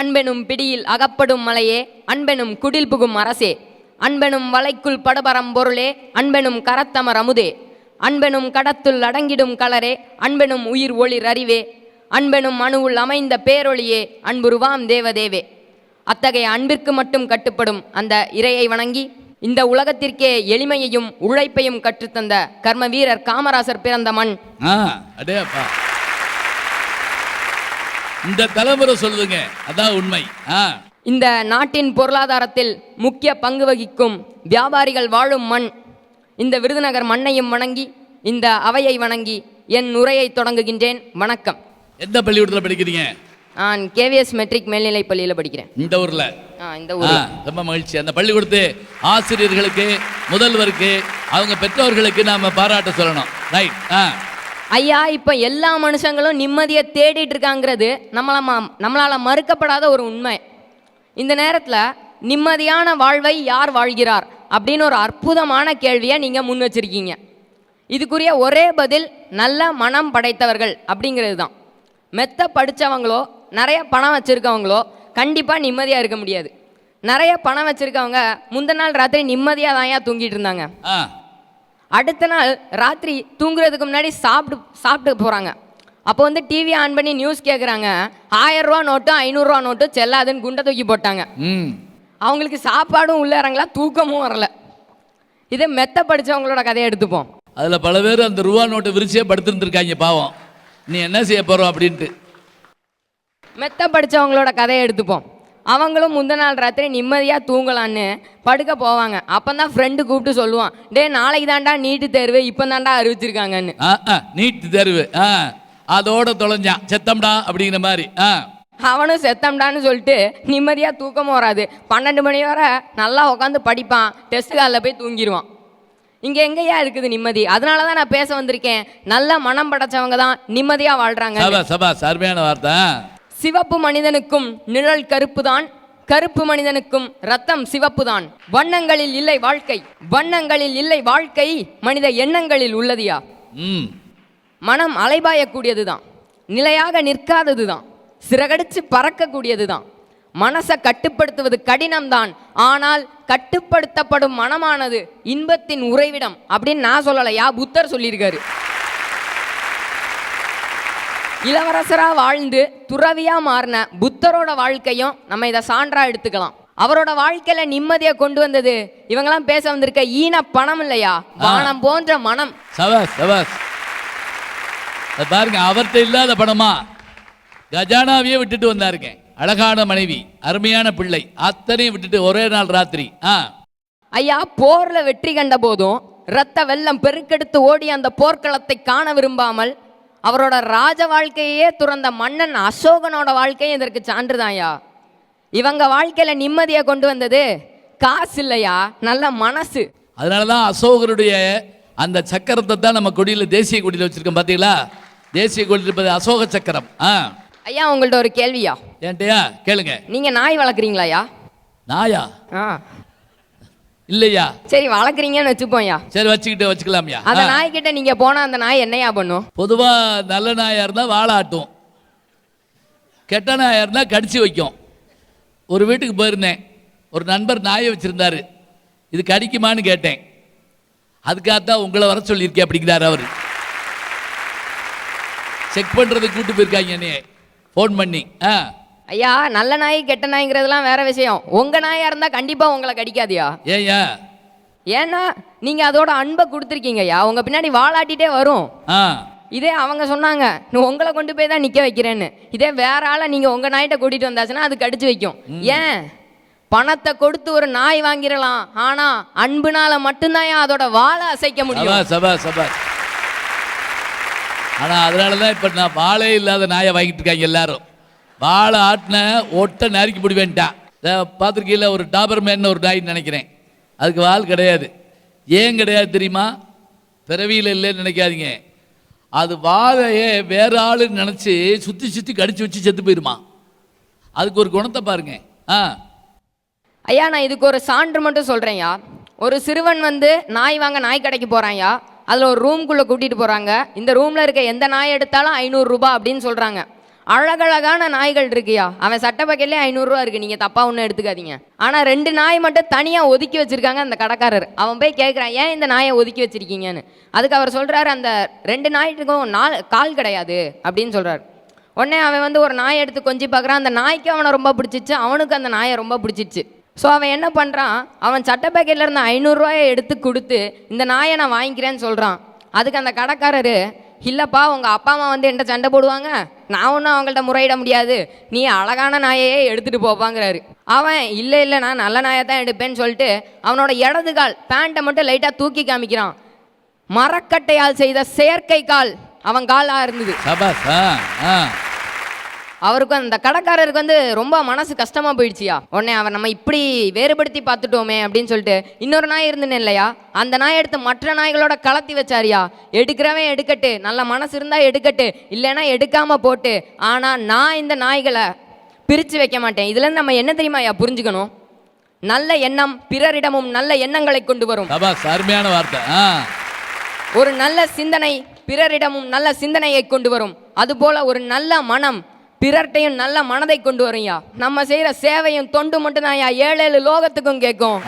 அன்பெனும் பிடியில் அகப்படும் மலையே அன்பெனும் குடில் புகும் அரசே. அன்பெனும் வலைக்குள் படபரம் பொருளே அன்பெனும் கரத்தமர் அமுதே அன்பெனும் கடத்துள் அடங்கிடும் கலரே அன்பெனும் உயிர் ஒளிர் அறிவே அன்பெனும் அணுவுள் அமைந்த பேரொளியே அன்புருவாம் தேவதேவே. அத்தகைய அன்பிற்கு மட்டும் கட்டுப்படும் அந்த இறையை வணங்கி இந்த உலகத்திற்கே எளிமையையும் உழைப்பையும் கற்றுத்தந்த கர்ம வீரர் காமராசர் பிறந்த மண். இந்த தலைமுறை சொல்லுதுங்க அதான் உண்மை. இந்த நாட்டின் பொருளாதாரத்தில் முக்கிய பங்கு வகிக்கும் வியாபாரிகள் வாழும் மண் இந்த விருதுநகர் மண்ணையும் வணங்கி இந்த அவையை வணங்கி என் உரையை தொடங்குகின்றேன். வணக்கம். எந்த பள்ளிக்கூடத்தில் படிக்கிறீங்க? நான் கேவிஎஸ் மெட்ரிக் மேல்நிலைப் பள்ளியில் படிக்கிறேன். இந்த ஊர்ல? இந்த ஊர். ரொம்ப மகிழ்ச்சி. அந்த பள்ளிக்கூடத்து ஆசிரியர்களுக்கு முதல்வருக்கு அவங்க பெற்றோர்களுக்கு நாம பாராட்ட சொல்லணும். ரைட் ஆ. ஐயா இப்போ எல்லா மனுஷங்களும் நிம்மதியை தேடிட்டு இருக்காங்கிறது நம்மளை ம- நம்மளால் மறுக்கப்படாத ஒரு உண்மை. இந்த நேரத்தில் நிம்மதியான வாழ்வை யார் வாழ்கிறார் அப்படின்னு ஒரு அற்புதமான கேள்வியை நீங்கள் முன் வச்சிருக்கீங்க. இதுக்குரிய ஒரே பதில் நல்ல மனம் படைத்தவர்கள் அப்படிங்கிறது தான். மெத்த படித்தவங்களோ நிறைய பணம் வச்சுருக்கவங்களோ கண்டிப்பாக நிம்மதியாக இருக்க முடியாது. நிறைய பணம் வச்சுருக்கவங்க முந்தின நாள் ராத்திரி நிம்மதியாக தான் ஏன் தூங்கிட்டு இருந்தாங்க. அடுத்த நாள் ராத்திரி தூங்குறதுக்கு முன்னாடி சாப்பிட்டு சாப்பிட்டு போகிறாங்க அப்போ வந்து டிவி ஆன் பண்ணி நியூஸ் கேட்குறாங்க ஆயிரரூவா நோட்டும் ஐநூறுரூவா நோட்டும் செல்லாதுன்னு குண்டை தூக்கி போட்டாங்க. ம். அவங்களுக்கு சாப்பாடும் உள்ள இறங்கல தூக்கமும் வரல. இதே மெத்த படித்தவங்களோட கதையை எடுத்துப்போம். அதில் பல பேர் அந்த ரூபா நோட்டை விரிச்சே படுத்துருந்துருக்காங்க பாவம். நீ என்ன செய்ய போகிறோம் அப்படின்ட்டு. மெத்த படித்தவங்களோட கதையை எடுத்துப்போம். அவங்களும் முந்த நாள் ராத்திரி நிம்மதியாக தூங்கலான்னு படுக்க போவாங்க. அப்போ தான் ஃப்ரெண்டு கூப்பிட்டு சொல்லுவான் டே நாளைக்கு தான்டா நீட்டு தேர்வு இப்போ தான்டா அறிவிச்சிருக்காங்கன்னு. ஆ ஆ நீட் தேர்வு அதோட தொலைஞ்சான் செத்தம்டா அப்படிங்கிற மாதிரி ஆ. அவனும் செத்தம்டான்னு சொல்லிட்டு நிம்மதியாக தூக்கமும் வராது. பன்னெண்டு மணி வரை நல்லா உட்காந்து படிப்பான் டெஸ்ட் காலில் போய் தூங்கிடுவான் இங்கே எங்கேயா இருக்குது நிம்மதி? அதனால தான் நான் பேச வந்திருக்கேன். நல்ல மனம் படைச்சவங்க தான் நிம்மதியாக வாழ்கிறாங்க சபா சபா அருமையான வார்த்தை. சிவப்பு மனிதனுக்கும் நிழல் கருப்பு தான் கருப்பு மனிதனுக்கும் ரத்தம் சிவப்பு தான் வண்ணங்களில் இல்லை வாழ்க்கை வண்ணங்களில் இல்லை வாழ்க்கை மனித எண்ணங்களில் உள்ளதியா? ம். மனம் அலைபாயக்கூடியது தான் நிலையாக நிற்காதது தான் சிறகடிச்சு பறக்கக்கூடியது தான் மனசை கட்டுப்படுத்துவது கடினம்தான் ஆனால் கட்டுப்படுத்தப்படும் மனமானது இன்பத்தின் உறைவிடம் அப்படின்னு நான் சொல்லலையா புத்தர் சொல்லியிருக்காரு. இளவரசரா வாழ்ந்து துறவியா மாறின புத்தரோட வாழ்க்கையும் நம்ம இதை சான்றா எடுத்துக்கலாம். அவரோட வாழ்க்கையில நிம்மதியை கொண்டு வந்தது இவங்கெல்லாம் பேச வந்திருக்க ஈன பணம் இல்லையா? வானம் போன்ற மனம். பாருங்க அவர்கிட்ட இல்லாத பணமா? கஜானாவையே விட்டுட்டு வந்தாருங்க. அழகான மனைவி அருமையான பிள்ளை அத்தனையும் விட்டுட்டு ஒரே நாள் ராத்திரி. ஆ. ஐயா போர்ல வெற்றி கண்ட போதும் இரத்த வெள்ளம் பெருக்கெடுத்து ஓடி அந்த போர்க்களத்தை காண விரும்பாமல் அவரோட ராஜ வாழ்க்கையே துறந்த மன்னன் அசோகனோட வாழ்க்கையும் இதற்கு சான்றுதான்யா. இவங்க வாழ்க்கையில நிம்மதியை கொண்டு வந்தது காசு இல்லையா? நல்ல மனசு. அதனால தான் அசோகருடைய அந்த சக்கரத்தை தான் நம்ம கொடியில் தேசிய கொடியில் வச்சிருக்கோம் பார்த்தீங்களா தேசிய கொடியில் இருப்பது அசோக சக்கரம். ஆ. ஐயா உங்கள்ட்ட ஒரு கேள்வியா? ஏன்ட்டையா? கேளுங்க. நீங்க நாய் வளர்க்குறீங்களாயா? நாயா? ஆ. இல்லையா? சரி வளர்க்குறீங்கன்னு வச்சுப்போம்யா சரி வச்சுக்கிட்டு வச்சுக்கலாம்யா. அந்த நாய்கிட்ட நீங்க போனா அந்த நாய் என்னையா பண்ணும்? பொதுவாக நல்ல நாயாக இருந்தால் வாழாட்டும் கெட்ட நாயாக இருந்தால் கடிச்சு வைக்கும். ஒரு வீட்டுக்கு போயிருந்தேன். ஒரு நண்பர் நாயை வச்சுருந்தாரு. இது கடிக்குமான்னு கேட்டேன். அதுக்காகத்தான் உங்களை வர சொல்லியிருக்கேன் அப்படிங்கிறார் அவர். செக் பண்ணுறதுக்கு கூட்டு போயிருக்காங்க என்னைய. ஃபோன் பண்ணி. ஆ. ஐயா நல்ல நாய் கெட்ட நாய்ங்கிறதுலாம் வேற விஷயம். உங்க நாயா இருந்தா கண்டிப்பா உங்களை கடிக்காதியா? ஏய்யா. ஏன்னா நீங்க அதோட அன்பை கொடுத்துருக்கீங்கய்யா உங்க பின்னாடி வாலாட்டிட்டே வரும். இதே அவங்க சொன்னாங்க நீ உங்களை கொண்டு போய் தான் நிக்க வைக்கிறேன்னு. இதே வேற ஆளை நீங்க உங்க நாய்கிட்ட கூட்டிட்டு வந்தாச்சுன்னா அது கடிச்சு வைக்கும். ஏன்? பணத்தை கொடுத்து ஒரு நாய் வாங்கிடலாம். ஆனா அன்புனால மட்டும்தான் அதோட வாழை அசைக்க முடியும். சபா சபா ஆனால் அதனால தான் இப்போ நான் வாழே இல்லாத நாயை வாங்கிட்டு இருக்காங்க எல்லாரும். வாழை ஆட்டின ஒட்டை நறுக்கி பிடிவேன்ட்டான் பார்த்துருக்கீங்கள ஒரு டாபர் மேன் ஒரு நாயின்னு நினைக்கிறேன். அதுக்கு வால் கிடையாது. ஏன் கிடையாது தெரியுமா? பிறவியில் இல்லைன்னு நினைக்காதீங்க. அது வாழையே வேற ஆளுன்னு நினச்சி சுற்றி சுற்றி கடிச்சு வச்சு செத்து போயிருமா? அதுக்கு ஒரு குணத்தை பாருங்க. ஆ. ஐயா நான் இதுக்கு ஒரு சான்று மட்டும் சொல்றேன்யா. ஒரு சிறுவன் வந்து நாய் வாங்க நாய் கடைக்கு போகிறான்யா அதில் ஒரு ரூம்குள்ளே கூட்டிகிட்டு போகிறாங்க இந்த ரூமில் இருக்க எந்த நாய் எடுத்தாலும் ஐநூறுரூபா அப்படின்னு சொல்கிறாங்க அழகழகான நாய்கள் இருக்குயா? அவன் சட்ட பக்கெட்லேயே ஐநூறுரூவா இருக்குது நீங்கள் தப்பாக ஒன்றும் எடுத்துக்காதீங்க. ஆனால் ரெண்டு நாய் மட்டும் தனியாக ஒதுக்கி வச்சிருக்காங்க அந்த கடைக்காரர். அவன் போய் கேட்குறான் ஏன் இந்த நாயை ஒதுக்கி வச்சிருக்கீங்கன்னு? அதுக்கு அவர் சொல்கிறாரு அந்த ரெண்டு நாய்க்கும் நாள் கால் கிடையாது. அப்படின்னு சொல்கிறார் உடனே அவன் வந்து ஒரு நாயை எடுத்து கொஞ்சி பார்க்குறான். அந்த நாய்க்கு அவனை ரொம்ப பிடிச்சிச்சு அவனுக்கு அந்த நாயை ரொம்ப பிடிச்சிச்சு. ஸோ அவன் என்ன பண்ணுறான் அவன் சட்ட பேக்கெட்டில் இருந்த ஐநூறுரூவாயை எடுத்து கொடுத்து இந்த நாயை நான் வாங்கிக்கிறேன்னு சொல்கிறான் அதுக்கு அந்த கடைக்காரரு இல்லைப்பா உங்கள் அப்பா அம்மா வந்து என்கிட்ட சண்டை போடுவாங்க. நான் ஒன்றும் அவங்கள்ட்ட முறையிட முடியாது. நீ அழகான நாயையே எடுத்துகிட்டு போப்பாங்கிறாரு. அவன் இல்லை இல்லை நான் நல்ல நாயை தான் எடுப்பேன்னு சொல்லிட்டு அவனோட இடது கால் பேண்ட்டை மட்டும் லைட்டாக தூக்கி காமிக்கிறான். மரக்கட்டையால் செய்த செயற்கை கால் அவன் காலாக இருந்தது. அவருக்கு அந்த கடைக்காரருக்கு வந்து ரொம்ப மனசு கஷ்டமா போயிடுச்சியா. உடனே அவன் நம்ம இப்படி வேறுபடுத்தி பார்த்துட்டோமே அப்படின்னு சொல்லிட்டு இன்னொரு நாய் இருந்துன்னு இல்லையா? அந்த நாய் எடுத்து மற்ற நாய்களோட கலத்தி வச்சாரியா? எடுக்கிறவன் எடுக்கட்டு நல்ல மனசு இருந்தா எடுக்கட்டு இல்லைன்னா எடுக்காம போட்டு ஆனா நான் இந்த நாய்களை பிரித்து வைக்க மாட்டேன். இதுல இருந்து நம்ம என்ன தெரியுமாயா புரிஞ்சுக்கணும்? நல்ல எண்ணம் பிறரிடமும் நல்ல எண்ணங்களை கொண்டு வரும். அருமையான வார்த்தை. ஒரு நல்ல சிந்தனை பிறரிடமும் நல்ல சிந்தனையை கொண்டு வரும். அதுபோல ஒரு நல்ல மனம் பிறர்ட்டையும் நல்ல மனதை கொண்டு வரும்யா நம்ம செய்யற சேவையும் தொண்டு மட்டும் தான் ஏழு ஏழு லோகத்துக்கும் கேட்கும்.